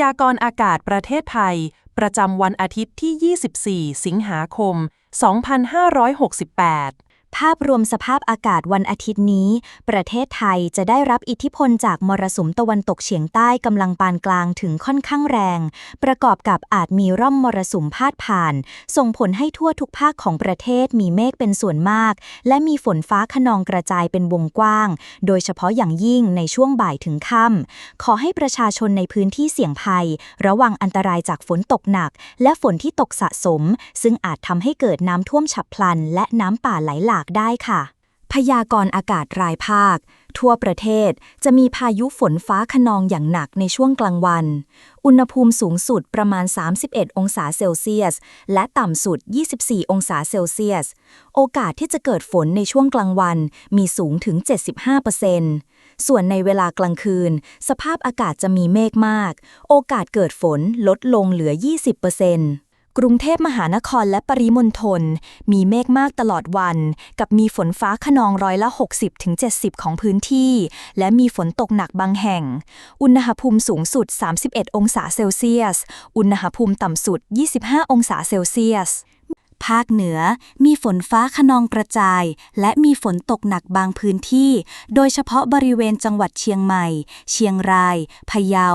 ยากรณ์อากาศประเทศไทย ประจำวันอาทิตย์ที่ 24 สิงหาคม 2568 ภาพรวมสภาพอากาศวันอาทิตย์นี้ ประเทศไทยจะได้รับอิทธิพลจากมรสุมตะวันตกเฉียงใต้กำลังปานกลางถึงค่อนข้างแรง ประกอบกับอาจมีร่องมรสุมพาดผ่าน ส่งผลให้ทั่วทุกภาคของประเทศมีเมฆเป็นส่วนมาก และมีฝนฟ้าขนองกระจายเป็นวงกว้าง โดยเฉพาะอย่างยิ่งในช่วงบ่ายถึงค่ำขอให้ประชาชนในพื้นที่เสี่ยงภัย ระวังอันตรายจากฝนตกหนัก และฝนที่ตกสะสม ซึ่งอาจทำให้เกิดน้ำท่วมฉับพลัน และน้ำป่าไหลหลากได้ค่ะ พยากรณ์อากาศรายภาค ทั่วประเทศจะมีพายุฝนฟ้าขนองอย่างหนักในช่วงกลางวัน อุณหภูมิสูงสุดประมาณ 31 องศาเซลเซียส และต่ำสุด 24 องศาเซลเซียส โอกาสที่จะเกิดฝนในช่วงกลางวันมีสูงถึง 75%ส่วนในเวลากลางคืน สภาพอากาศจะมีเมฆมาก โอกาสเกิดฝนลดลงเหลือ 20% กรุงเทพมหานครและปริมณฑลมีเมฆมากตลอดวัน กับมีฝนฟ้าขนองร้อยละ 60-70 ของพื้นที่ และมีฝนตกหนักบางแห่ง อุณหภูมิสูงสุด 31 องศาเซลเซียส อุณหภูมิต่ำสุด 25 องศาเซลเซียสภาคเหนือมีฝนฟ้าขนองกระจาย และมีฝนตกหนักบางพื้นที่ โดยเฉพาะบริเวณจังหวัดเชียงใหม่ เชียงราย พะเยา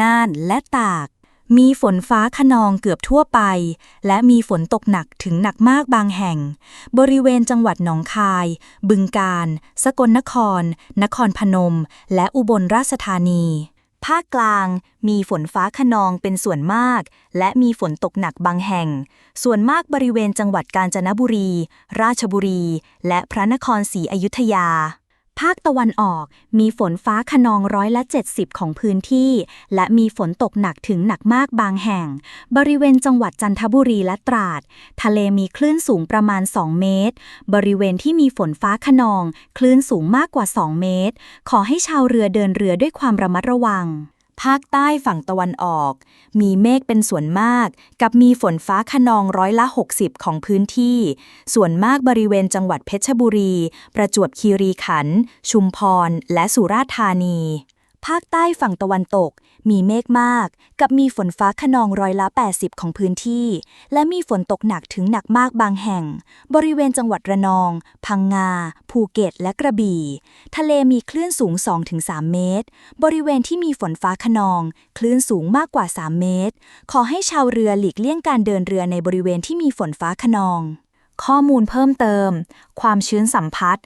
น่าน และตาก มีฝนฟ้าขนองเกือบทั่วไป และมีฝนตกหนักถึงหนักมากบางแห่ง บริเวณจังหวัดหนองคาย บึงกาฬ สกลนคร นครพนม และอุบลราชธานี ภาคกลางมีฝนฟ้าขนองเป็นส่วนมาก และมีฝนตกหนักบางแห่ง ส่วนมากบริเวณจังหวัดกาญจนบุรี ราชบุรี และพระนครศรีอยุธยา ภาคตะวันออกมีฝนฟ้าขนองร้อยละ 70 ของพื้นที่ และมีฝนตกหนักถึงหนักมากบางแห่ง บริเวณจังหวัดจันทบุรีและตราด ทะเลมีคลื่นสูงประมาณ 2 เมตร บริเวณที่มีฝนฟ้าขนอง คลื่นสูงมากกว่า 2 เมตร ขอให้ชาวเรือเดินเรือด้วยความระมัดระวัง ภาคใต้ฝั่งตะวันออก มีเมฆเป็นส่วนมาก กับมีฝนฟ้าขนองร้อยละ 60 ของพื้นที่ ส่วนมากบริเวณจังหวัดเพชรบุรี ประจวบคีรีขันธ์ชุมพร และสุราษฎร์ธานี ภาคใต้ฝั่งตะวันตก มีเมฆมาก กับมีฝนฟ้าขนองร้อยละ 80 ของพื้นที่ และมีฝนตกหนักถึงหนักมากบางแห่ง บริเวณจังหวัดระนอง พังงา ภูเก็ต และกระบี่ ทะเลมีคลื่นสูง 2-3 เมตร บริเวณที่มีฝนฟ้าขนอง คลื่นสูงมากกว่า 3 เมตร ขอให้ชาวเรือหลีกเลี่ยงการเดินเรือในบริเวณที่มีฝนฟ้าขนอง ข้อมูลเพิ่มเติม ความชื้นสัมพัทธ์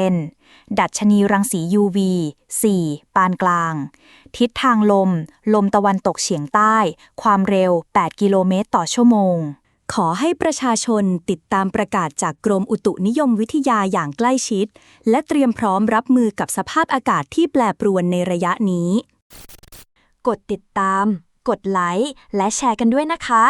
92%ดัชนีรังสี UV 4 ปานกลาง ทิศทางลม ลมตะวันตกเฉียงใต้ ความเร็ว 8 กิโลเมตรต่อชั่วโมง ขอให้ประชาชนติดตามประกาศจากกรมอุตุนิยมวิทยาอย่างใกล้ชิด และเตรียมพร้อมรับมือกับสภาพอากาศที่แปรปรวนในระยะนี้ กดติดตาม กดไลค์ และแชร์กันด้วยนะคะ